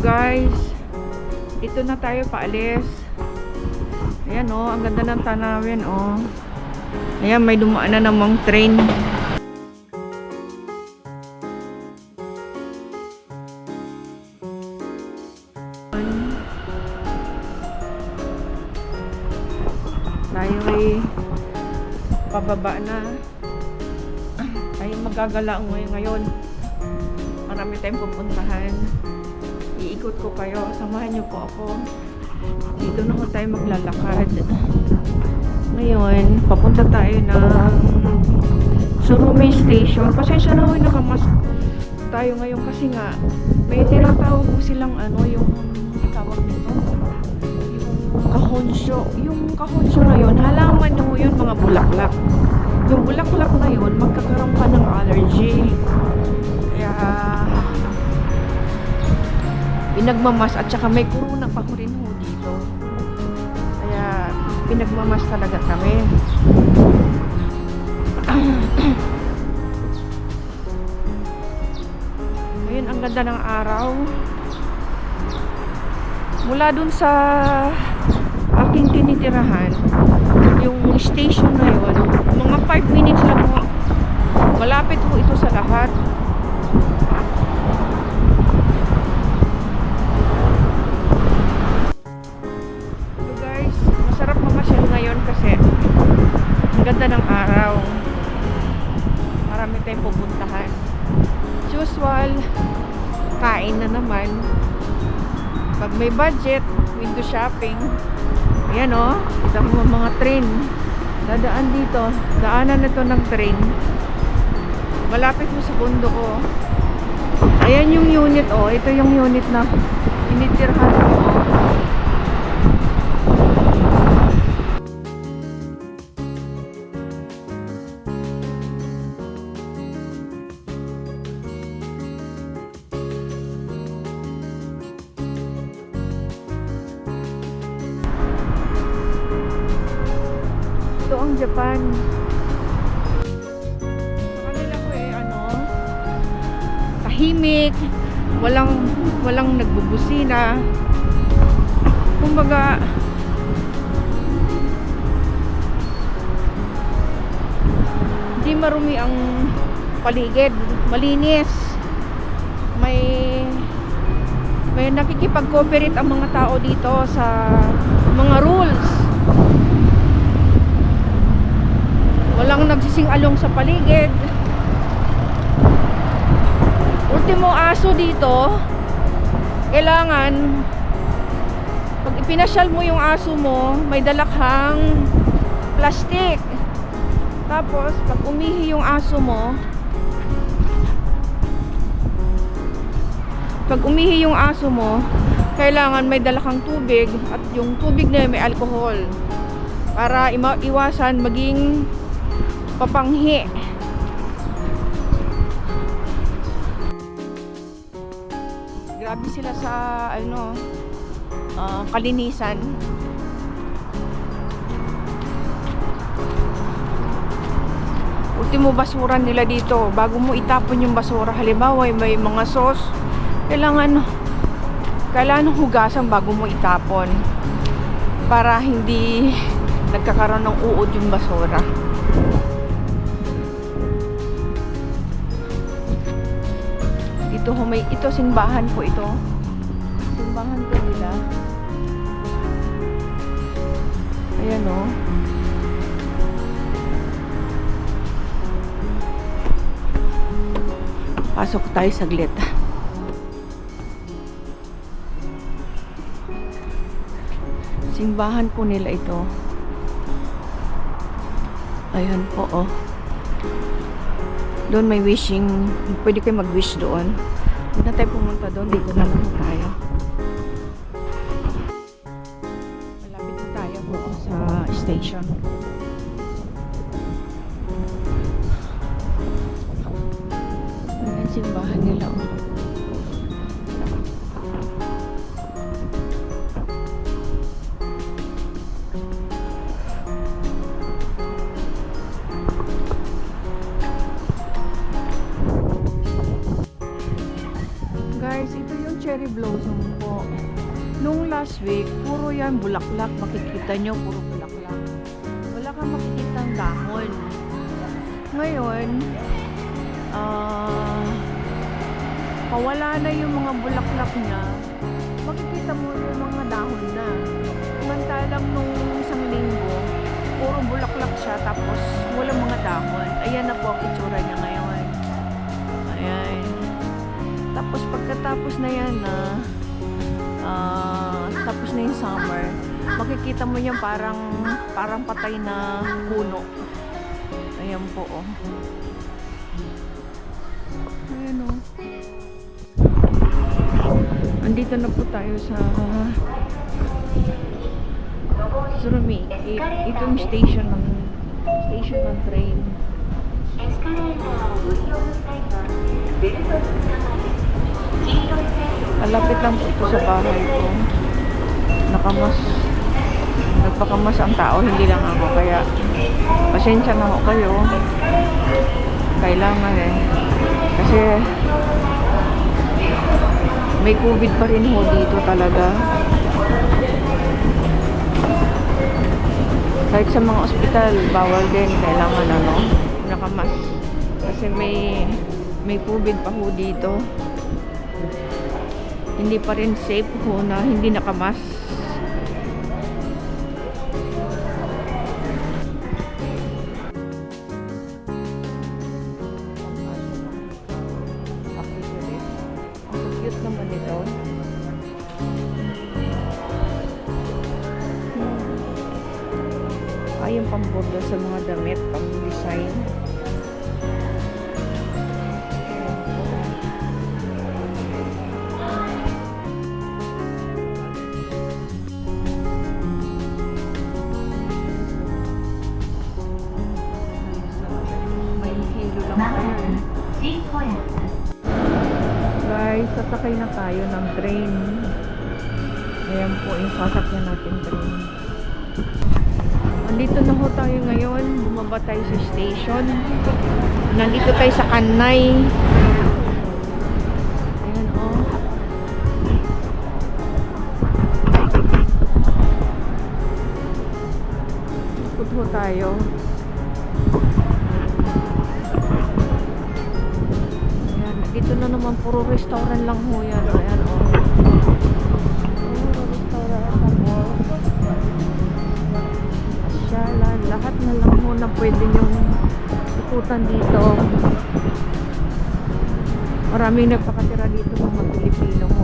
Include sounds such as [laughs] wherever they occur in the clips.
guys, dito na tayo paalis. Ayan oh, ang ganda ng tanawin oh. Ayan, may dumaan na namang train. Tayo ay pababa na. Tayo magagala ngayon ngayon. Marami tayong pupuntahan. Iikot ko kayo. Samahan niyo po ako. Dito na ko tayo maglalakad. Ngayon, papunta tayo ng Surumi Station. Pasensya na ho, nakamas tayo ngayon kasi nga may tinatawag po silang ano, yung tawag nito yung kahonsyo. Yung kahonsyo na yun, halaman nyo yun mga bulaklak. Yung bulaklak na yun, magkakaroon ka ng allergy. Kaya, pinagmamas at saka may corona pa ko rin ho dito. Kaya, pinagmamas talaga kami. [clears throat] Ayun, ang ganda ng araw. Mula dun sa aking tinitirahan, yung station na yun, mga 5 minutes lang ho. Malapit ho ito sa lahat. Tayong pupuntahan. As usual, kain na naman. Pag may budget, window shopping. Ayan o, oh, kita mo mga train. Dadaan dito. Daanan na to ng train. Malapit mo sa pundo ko. Ayan yung unit oh. Ito yung unit na tinitirhan ko. Ang Japan. Sa kanila ko eh, ano, tahimik, walang, walang nagbubusina. Kumbaga, hindi marumi ang paligid, malinis. May may nakikipag-cooperate ang mga tao dito sa mga rules. Walang nagsising-along sa paligid. Ultimo aso dito, kailangan pag ipinasyal mo yung aso mo, may dalakhang plastic. Tapos, pag umihi yung aso mo, pag umihi yung aso mo, kailangan may dala kang tubig at yung tubig na may alcohol para iwasan maging papanghi. Grabe sila sa ano ah, kalinisan. Ultimo basura nila dito. Bago mo itapon yung basura, halimbawa may mga sauce, kailangan kailangan hugasan bago mo itapon para hindi nagkakaroon ng uod yung basura. Ito ho may ito simbahan po ito. Simbahan po nila. Ayan o. Pasok tayo saglit. Simbahan po nila ito. Ayan po oh. Doon may wishing. Pwede kayo mag-wish doon. Huwag na tayo pumunta doon. Dito na lang tayo. Malapit na tayo po sa station. Ayan simbahan nila oh. Makikita nyo, puro bulaklak. Wala kang makikita ang dahon. Ngayon, ah, pawala na yung mga bulaklak niya. Makikita mo yung mga dahon na. Samantalang nung isang linggo, puro bulaklak siya tapos walang mga dahon. Ayan na po ang itsura niya ngayon. Ayan. Tapos pagkatapos na yan na ah, tapos na yung summer, makikita mo yan parang parang patay na puno. Ayan po oh. Ayan oh. Andito na po tayo sa uh, Surumi itong station ng station ng train. Malapit lang po ito sa bahay ko. Nakamas. Nagpakamas ang tao, hindi lang ako. Kaya, pasensya na ho kayo. Kailangan eh. Kasi, may COVID pa rin ho dito talaga. Kahit sa mga ospital, bawal din. Kailangan ano, nakamas. Kasi may, may COVID pa ho dito hindi pa rin safe ho na hindi nakamas. Guys, sasakay na tayo ng train. Ayan po yung sasakyan natin train. Nandito na ho tayo ngayon. Bumaba tayo sa station. Nandito tayo sa Kanay. Ayan oh. Ikot ho tayo. Dito na naman puro restaurant lang ho yan. Ayan, oh. Puro restaurant tapos pasyalan. Lahat na lang ho na pwede nyong ikutan dito. Maraming nagpakatira dito mga Pilipino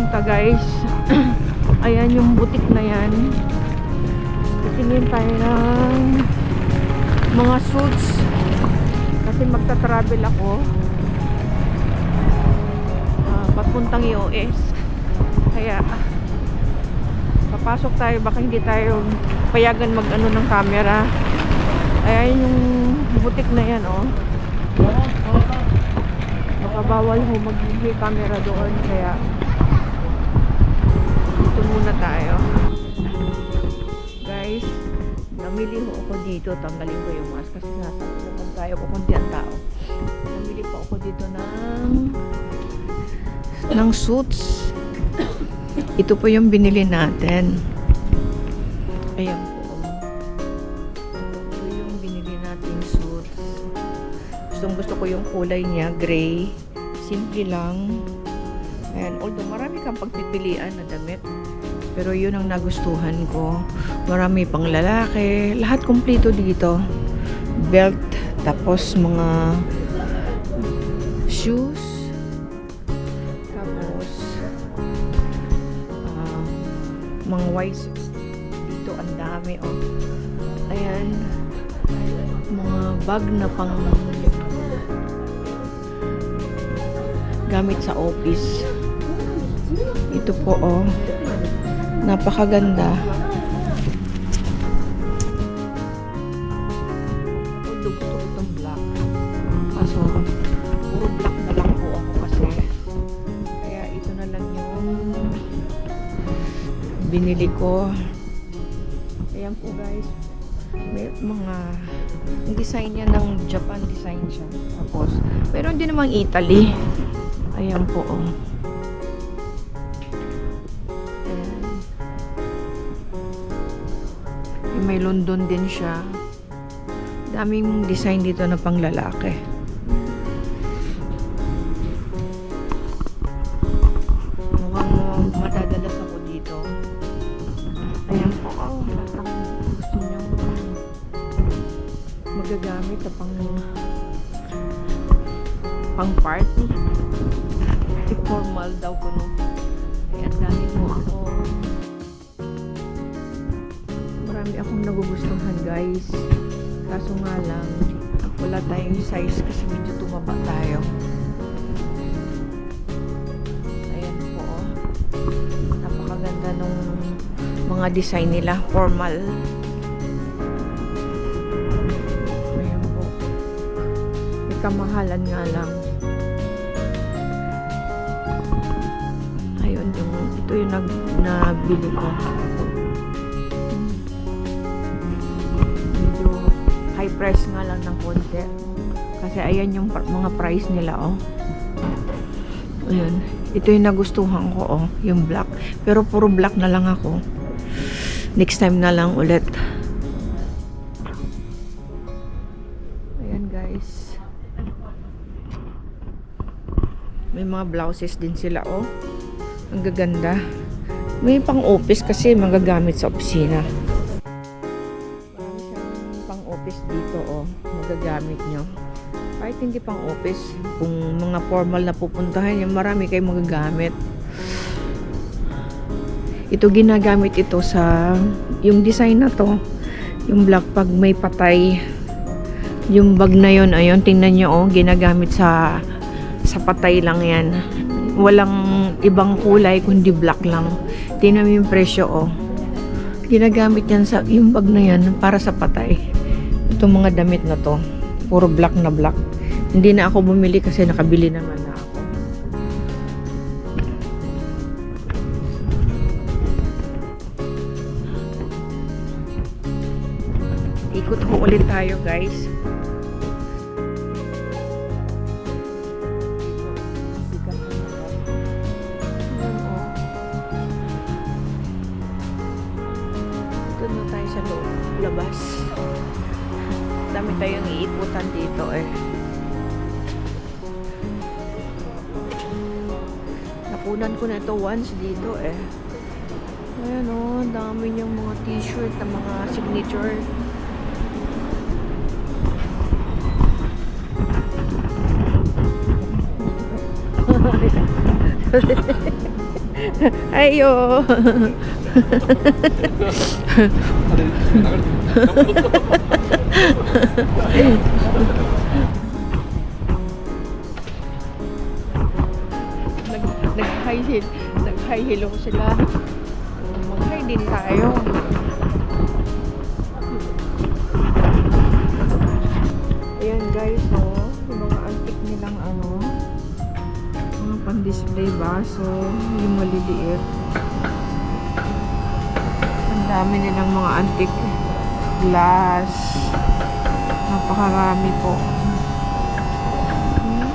pupunta guys. [clears throat] Ayan yung butik na yan. Titingin tayo ng mga suits. Kasi magta-travel ako. Ah, papuntang US. Kaya papasok tayo baka hindi tayo payagan mag ano ng camera ayan yung butik na yan oh baka bawal ho mag camera doon kaya dito tanggalin ko yung mask kasi nasa naman tayo kukunti ang tao namili pa ako dito ng ng suits ito po yung binili natin. Ayan po. Ito yung binili natin suits. Gustong gusto ko yung kulay niya, gray. Simple lang. Ayan, although marami kang pagpipilian na damit. Pero yun ang nagustuhan ko. Marami pang lalaki. Lahat kumpleto dito. Belt, tapos mga shoes. Tapos, ah, mga Y60 dito ang dami oh ayan mga bag na pang gamit sa office ito po oh napakaganda binili ko. Ayan po guys. May mga yung design niya ng Japan design siya. Tapos, pero hindi namang Italy. Ayan po. Oh. Ayan. May London din siya. Daming design dito na pang lalaki. Magagamit na pang pang party. Formal daw ko no. Ayan, dami mo ako. Marami akong nagugustuhan guys. Kaso nga lang, wala tayong size kasi medyo tumaba tayo. Ayan po. oh. Napakaganda nung mga design nila. Formal. Kamahalan nga lang. Ayun, yung, ito yung nag, nabili ko. Medyo high price nga lang ng konti. Kasi ayan yung mga price nila, oh. Ayun. Ito yung nagustuhan ko, oh. Yung black. Pero puro black na lang ako. Next time na lang ulit. Mga blouses din sila, oh. Ang gaganda. May pang office kasi magagamit sa opisina. Marami siyang pang office dito, oh. Magagamit nyo. Kahit hindi pang office, kung mga formal na pupuntahan yung marami kayong magagamit. Ito ginagamit ito sa yung design na to. Yung black pag may patay. Yung bag na yon ayun, tingnan nyo, oh, ginagamit sa sa patay lang yan. Walang ibang kulay kundi black lang. Tingnan mo yung presyo, oh. Ginagamit yan sa yung bag na yan para sa patay. Itong mga damit na to, puro black na black. Hindi na ako bumili kasi nakabili naman na ako. Ikot ko ulit tayo, guys. Napunan ko na ito once dito eh. Ayan o, oh, dami niyang mga t-shirt na mga signature. [laughs] Ayo. [laughs] heel, nag-high heel ako sila. Mag-high din tayo. Ayan guys, oh, yung mga antique nilang ano, mga pan-display baso, yung maliliit. Ang dami nilang mga antique glass. Napakarami po. Hmm?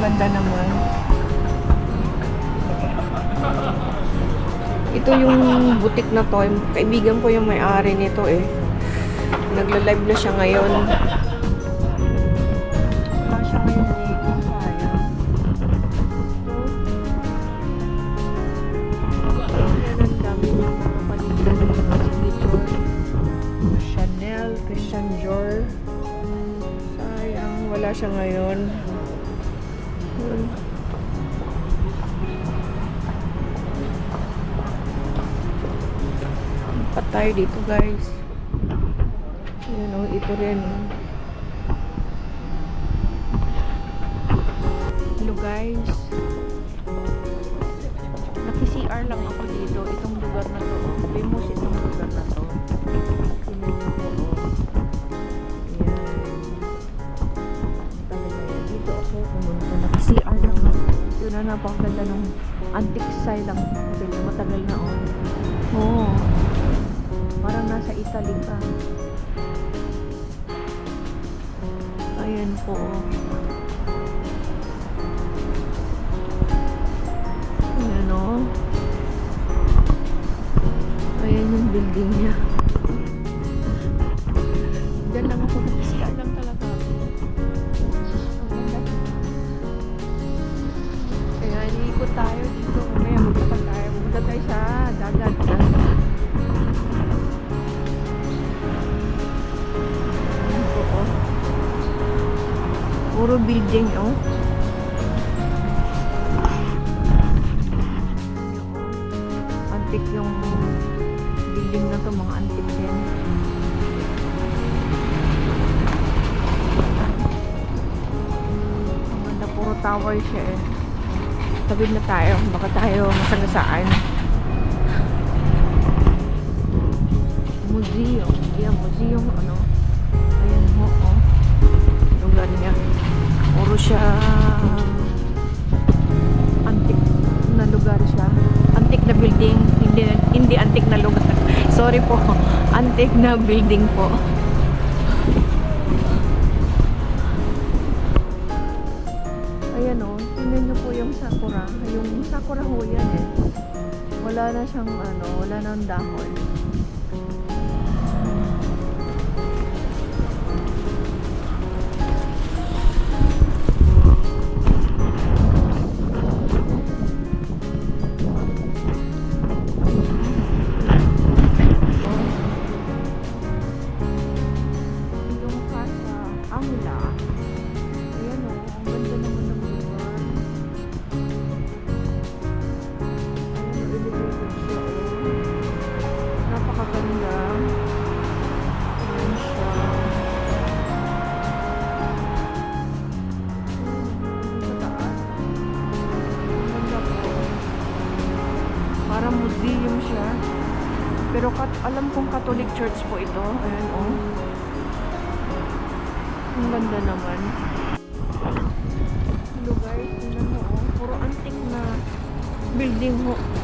Ganda naman. Ito yung butik na to. Kaibigan ko yung may-ari nito eh. Nagla-live na siya ngayon. Patay dito guys. Yun o, ito rin. Hello guys. Naki-CR lang ako dito. Itong lugar na to. oh. Famous itong lugar na to. Oh. Naki-CR lang. Yun na napakaganda ng antique style ang hotel na matagal na oh. Oo. Parang nasa Italy ka. Ayan po. Ayan oh. Ayan yung building niya. Diyan lang ako building, oh. Antik yung building na to, mga antik din. Ang ganda, puro tower siya eh. Tawid na tayo, baka tayo masagasaan. Museum. Yeah, museum, ano. Ayan mo, oh. Lugar niya. Puro siya antik na lugar siya. Antik na building, hindi hindi antik na lugar. [laughs] Sorry po. Antik na building po. Ayan o, tingnan niyo po yung sakura. Yung sakura ho yan eh. Wala na siyang ano, wala nang dahon. Museum siya. Pero kat alam kong Catholic Church po ito. Ayan o. Ang ganda naman. Hello guys, tingnan mo oh. Puro antik na building ho. Puro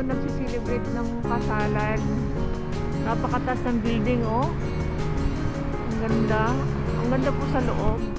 Dito nagsiselebrate ng kasalan. Napakataas ng building o. Ang ganda. Ang ganda po sa loob.